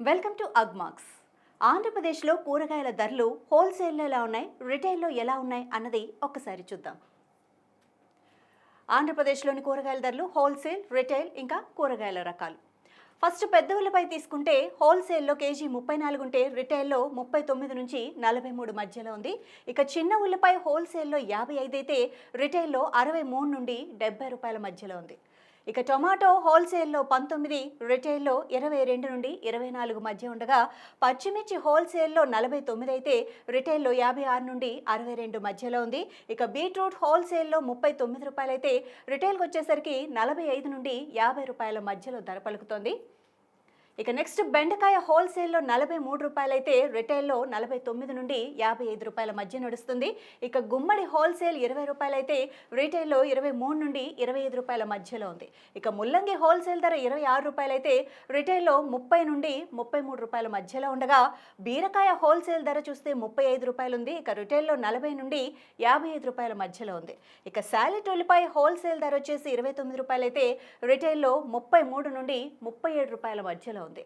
Welcome to Agmax ఆంధ్రప్రదేశ్లో కూరగాయల ధరలు హోల్సేల్లో ఎలా ఉన్నాయి రిటైల్లో ఎలా ఉన్నాయి అన్నది ఒక్కసారి చూద్దాం. ఆంధ్రప్రదేశ్లోని కూరగాయల ధరలు హోల్సేల్ రిటైల్ ఇంకా కూరగాయల రకాలు. ఫస్ట్ పెద్ద తీసుకుంటే హోల్సేల్లో కేజీ ముప్పై నాలుగు ఉంటే రిటైల్లో ముప్పై తొమ్మిది నుంచి నలభై మూడు మధ్యలో ఉంది. ఇక చిన్న ఉల్లిపాయ హోల్సేల్లో యాభై ఐదు అయితే రిటైల్లో అరవై మూడు నుండి డెబ్బై రూపాయల మధ్యలో ఉంది. ఇక టొమాటో హోల్సేల్లో పంతొమ్మిది రిటైల్లో ఇరవై రెండు నుండి ఇరవై నాలుగు మధ్య ఉండగా పచ్చిమిర్చి హోల్సేల్లో నలభై తొమ్మిది అయితే రిటైల్లో యాభై ఆరు నుండి అరవై రెండు మధ్యలో ఉంది. ఇక బీట్రూట్ హోల్సేల్లో ముప్పై తొమ్మిది రూపాయలైతే రిటైల్కి వచ్చేసరికి నలభై ఐదు నుండి యాభై రూపాయల మధ్యలో ధర పలుకుతోంది. ఇక నెక్స్ట్ బెండకాయ హోల్సేల్లో నలభై మూడు రూపాయలైతే రిటైల్లో నలభై తొమ్మిది నుండి యాభై ఐదు రూపాయల మధ్య నడుస్తుంది. ఇక గుమ్మడి హోల్సేల్ ఇరవై రూపాయలైతే రిటైల్లో ఇరవై మూడు నుండి ఇరవై ఐదు రూపాయల మధ్యలో ఉంది. ఇక ముల్లంగి హోల్సేల్ ధర ఇరవై ఆరు రూపాయలైతే రిటైల్లో ముప్పై నుండి ముప్పై మూడు రూపాయల మధ్యలో ఉండగా బీరకాయ హోల్సేల్ ధర చూస్తే ముప్పై ఐదు రూపాయలు ఉంది ఇక రిటైల్లో నలభై నుండి యాభై ఐదు రూపాయల మధ్యలో ఉంది. ఇక శాలెట్ ఉల్లిపాయ హోల్సేల్ ధర వచ్చేసి ఇరవై తొమ్మిది రూపాయలైతే రిటైల్లో ముప్పై మూడు నుండి ముప్పై ఏడు రూపాయల మధ్యలో ఉంది.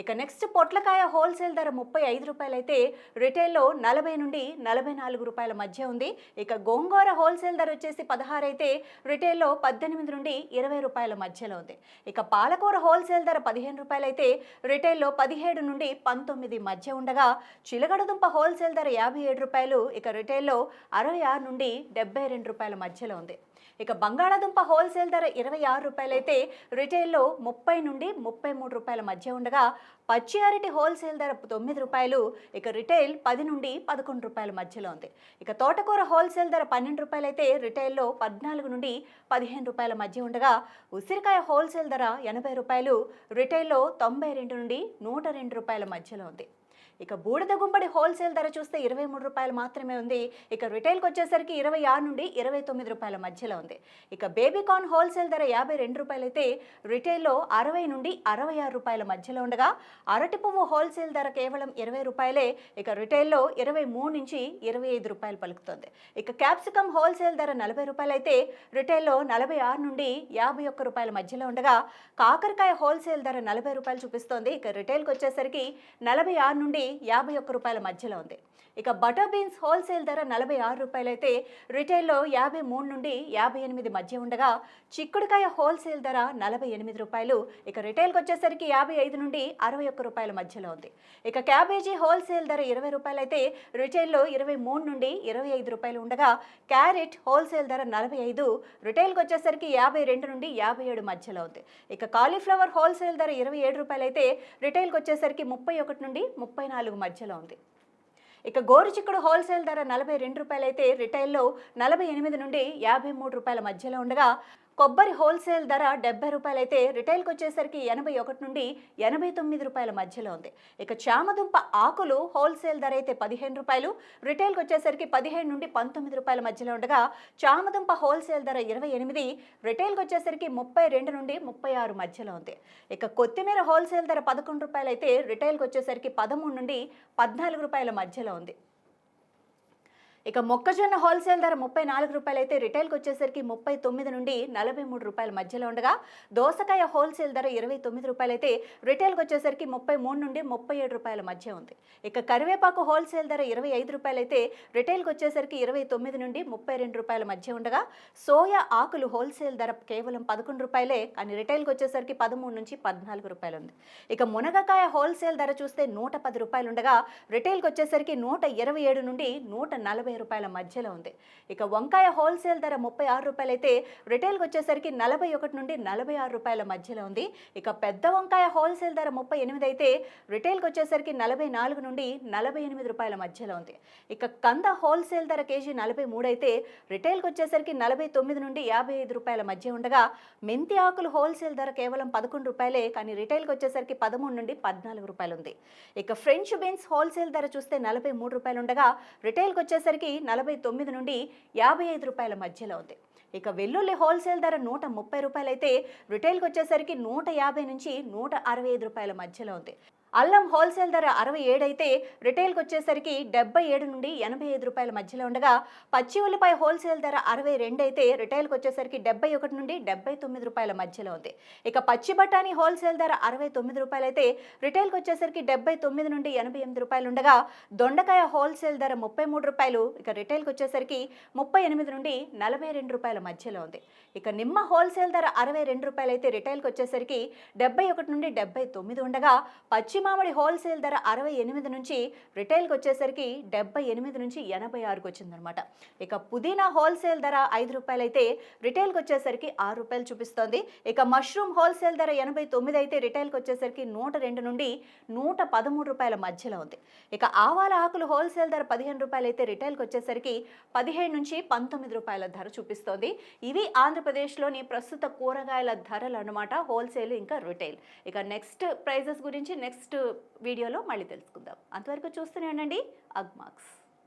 ఇక నెక్స్ట్ పొట్లకాయ హోల్సేల్ ధర ముప్పై ఐదు రూపాయలైతే రిటైల్లో నలభై నుండి నలభై నాలుగు రూపాయల మధ్య ఉంది. ఇక గోంగూర హోల్సేల్ ధర వచ్చేసి పదహారు అయితే రిటైల్లో పద్దెనిమిది నుండి ఇరవై రూపాయల మధ్యలో ఉంది. ఇక పాలకూర హోల్సేల్ ధర పదిహేను రూపాయలైతే రిటైల్లో పదిహేడు నుండి పంతొమ్మిది మధ్య ఉండగా చిలగడదుంప హోల్సేల్ ధర యాభై ఏడు రూపాయలు ఇక రిటైల్లో అరవై ఆరు నుండి డెబ్బై రెండు రూపాయల మధ్యలో ఉంది. ఇక బంగాళాదుంప హోల్సేల్ ధర ఇరవై ఆరు రూపాయలైతే రిటైల్లో ముప్పై నుండి ముప్పై మూడు రూపాయల మధ్య ఉండగా పచ్చి అరటి హోల్సేల్ ధర తొమ్మిది రూపాయలు ఇక రిటైల్ పది నుండి పదకొండు రూపాయల మధ్యలో ఉంది. ఇక తోటకూర హోల్సేల్ ధర పన్నెండు రూపాయలైతే రిటైల్లో పద్నాలుగు నుండి పదిహేను రూపాయల మధ్య ఉండగా ఉసిరికాయ హోల్సేల్ ధర ఎనభై రూపాయలు రిటైల్లో తొంభై రెండు నుండి నూట రెండు రూపాయల మధ్యలో ఉంది. ఇక బూడిద గుంబడి హోల్సేల్ ధర చూస్తే ఇరవై మూడు రూపాయలు మాత్రమే ఉంది. ఇక రిటైల్కి వచ్చేసరికి ఇరవై ఆరు నుండి ఇరవై తొమ్మిది రూపాయల మధ్యలో ఉంది. ఇక బేబీకార్న్ హోల్సేల్ ధర యాభై రెండు రూపాయలైతే రిటైల్లో అరవై నుండి అరవై ఆరు రూపాయల మధ్యలో ఉండగా అరటి పువ్వు హోల్సేల్ ధర కేవలం ఇరవై రూపాయలే ఇక రిటైల్లో ఇరవై మూడు నుంచి ఇరవై ఐదు రూపాయలు పలుకుతుంది. ఇక క్యాప్సికమ్ హోల్సేల్ ధర నలభై రూపాయలైతే రిటైల్లో నలభై ఆరు నుండి యాభై ఒక్క రూపాయల మధ్యలో ఉండగా కాకరకాయ హోల్సేల్ ధర నలభై రూపాయలు చూపిస్తోంది. ఇక రిటైల్కి వచ్చేసరికి నలభై ఆరు నుండి యాభై ఒక్క రూపాయల మధ్యలో ఉంది. ఇక బటర్ బీన్స్ హోల్సేల్ ధర నలభై ఆరు రూపాయలు అయితే రిటైల్లో యాభై మూడు నుండి యాభై ఎనిమిది మధ్య ఉండగా చిక్కుడుకాయ హోల్సేల్ ధర నలభై ఎనిమిది రూపాయలు. ఇక రిటైల్కి వచ్చేసరికి యాభై ఐదు నుండి అరవై ఒక్క రూపాయల మధ్యలో ఉంది. ఇక క్యాబేజీ హోల్సేల్ ధర ఇరవై రూపాయలు అయితే రిటైల్లో ఇరవై మూడు నుండి ఇరవై ఐదు రూపాయలు ఉండగా క్యారెట్ హోల్సేల్ ధర నలభై ఐదు రిటైల్కి వచ్చేసరికి యాభై రెండు నుండి యాభై ఏడు మధ్యలో ఉంది. ఇక కాలీఫ్లవర్ హోల్సేల్ ధర ఇరవై ఏడు రూపాయలు అయితే రిటైల్కి వచ్చేసరికి ముప్పై ఒకటి నుండి ముప్పై ముప్పై నాలుగు మధ్యలో ఉంది. ఇక గోరుచిక్కుడు హోల్సేల్ ధర నలభై రెండు రూపాయలైతే రిటైల్లో నలభై ఎనిమిది నుండి యాభై మూడు రూపాయల మధ్యలో ఉండగా కొబ్బరి హోల్సేల్ ధర డెబ్బై రూపాయలు అయితే రిటైల్కి వచ్చేసరికి ఎనభై ఒకటి నుండి ఎనభై తొమ్మిది రూపాయల మధ్యలో ఉంది. ఇక చామదుంప ఆకులు హోల్సేల్ ధర అయితే పదిహేను రూపాయలు రిటైల్కి వచ్చేసరికి పదిహేను నుండి పంతొమ్మిది రూపాయల మధ్యలో ఉండగా చామదుంప హోల్సేల్ ధర ఇరవై ఎనిమిది రిటైల్కి వచ్చేసరికి ముప్పై రెండు నుండి ముప్పై ఆరు మధ్యలో ఉంది. ఇక కొత్తిమీర హోల్సేల్ ధర పదకొండు రూపాయలు అయితే రిటైల్కి వచ్చేసరికి పదమూడు నుండి పద్నాలుగు రూపాయల మధ్యలో ఉంది. ఇక మొక్కజొన్న హోల్సేల్ ధర ముప్పై నాలుగు రూపాయలు అయితే రిటైల్కి వచ్చేసరికి ముప్పై తొమ్మిది నుండి నలభై మూడు రూపాయల మధ్యలో ఉండగా దోసకాయ హోల్సేల్ ధర ఇరవై తొమ్మిది రూపాయలు అయితే రిటైల్కి వచ్చేసరికి ముప్పై మూడు నుండి ముప్పై ఏడు రూపాయల మధ్య ఉంది. ఇక కరివేపాకు హోల్సేల్ ధర ఇరవై ఐదు రూపాయలు అయితే రిటైల్కి వచ్చేసరికి ఇరవై తొమ్మిది నుండి ముప్పై రెండు రూపాయల మధ్య ఉండగా సోయా ఆకులు హోల్సేల్ ధర కేవలం పదకొండు రూపాయలే కానీ రిటైల్కి వచ్చేసరికి పదమూడు నుంచి పద్నాలుగు రూపాయలు ఉంది. ఇక మునగకాయ హోల్సేల్ ధర చూస్తే నూట పది రూపాయలు ఉండగా రిటైల్కి వచ్చేసరికి నూట ఇరవై ఏడు నుండి నూట నలభై రూపాయల మధ్యలో ఉంది. ఇక వంకాయ హోల్సేల్ ధర ముప్పై ఆరు రూపాయలు అయితే రిటైల్కి వచ్చేసరికి నలభై ఒకటి నుండి నలభై ఆరు రూపాయల మధ్యలో ఉంది. ఇక పెద్ద వంకాయ హోల్సేల్ ధర ముప్పై ఎనిమిది అయితే రిటైల్కి వచ్చేసరికి నలభై నాలుగు నుండి నలభై ఎనిమిది రూపాయల మధ్యలో ఉంది. ఇక కంద హోల్సేల్ ధర కేజీ నలభై మూడు అయితే రిటైల్కి వచ్చేసరికి నలభై తొమ్మిది నుండి యాభై ఐదు రూపాయల మధ్య ఉండగా మెంతి ఆకులు హోల్సేల్ ధర కేవలం పదకొండు రూపాయలే కానీ రిటైల్కి వచ్చేసరికి పదమూడు నుండి పద్నాలుగు రూపాయలు ఉంది. ఇక ఫ్రెంచ్ బీన్స్ హోల్సేల్ ధర చూస్తే నలభై మూడు రూపాయలు ఉండగా రిటైల్కి వచ్చేసరికి నలభై తొమ్మిది నుండి యాభై ఐదు రూపాయల మధ్యలో ఉంది. ఇక వెల్లుల్లి హోల్సేల్ ధర నూట ముప్పై రూపాయలైతే రిటైల్కి వచ్చేసరికి నూట యాభై నుంచి నూట అరవై ఐదు రూపాయల మధ్యలో ఉంది. అల్లం హోల్సేల్ ధర అరవై ఏడు అయితే రిటైల్కి వచ్చేసరికి డెబ్బై ఏడు నుండి ఎనభై ఐదు రూపాయల మధ్యలో ఉండగా పచ్చి ఉల్లిపాయ హోల్సేల్ ధర అరవై రెండు అయితే రిటైల్కి వచ్చేసరికి డెబ్బై ఒకటి నుండి డెబ్బై తొమ్మిది రూపాయల మధ్యలో ఉంది. ఇక పచ్చి బఠానీ హోల్సేల్ ధర అరవై తొమ్మిది రూపాయలైతే రిటైల్కి వచ్చేసరికి డెబ్బై తొమ్మిది నుండి ఎనభై ఎనిమిది రూపాయలు ఉండగా దొండకాయ హోల్సేల్ ధర ముప్పై మూడు రూపాయలు ఇక రిటైల్కి వచ్చేసరికి ముప్పై ఎనిమిది నుండి నలభై రెండు రూపాయల మధ్యలో ఉంది. ఇక నిమ్మ హోల్సేల్ ధర అరవై రెండు రూపాయలైతే రిటైల్కి వచ్చేసరికి డెబ్బై ఒకటి నుండి డెబ్బై తొమ్మిది ఉండగా పచ్చి మామిడి హోల్సేల్ ధర అరవై ఎనిమిది నుంచి రిటైల్కి వచ్చేసరికి డెబ్బై ఎనిమిది నుంచి ఎనభై ఆరుకు వచ్చిందనమాట ఇక పుదీనా హోల్సేల్ ధర ఐదు రూపాయలు అయితే రిటైల్కి వచ్చేసరికి ఆరు రూపాయలు చూపిస్తోంది. ఇక మష్రూమ్ హోల్సేల్ ధర ఎనభై తొమ్మిది అయితే రిటైల్కి వచ్చేసరికి నూట రెండు నుండి నూట పదమూడు రూపాయల మధ్యలో ఉంది. ఇక ఆవాల ఆకులు హోల్సేల్ ధర పదిహేను రూపాయలు అయితే రిటైల్కి వచ్చేసరికి పదిహేడు నుంచి పంతొమ్మిది రూపాయల ధర చూపిస్తోంది. ఇవి ఆంధ్రప్రదేశ్లోని ప్రస్తుత కూరగాయల ధరలు అనమాట హోల్సేల్ ఇంకా రిటైల్. ఇక నెక్స్ట్ ప్రైజెస్ గురించి నెక్స్ట్ నెక్స్ట్ వీడియోలో మళ్ళీ తెలుసుకుందాం. అంతవరకు చూస్తూనే ఉండండి. అగ్మాక్స్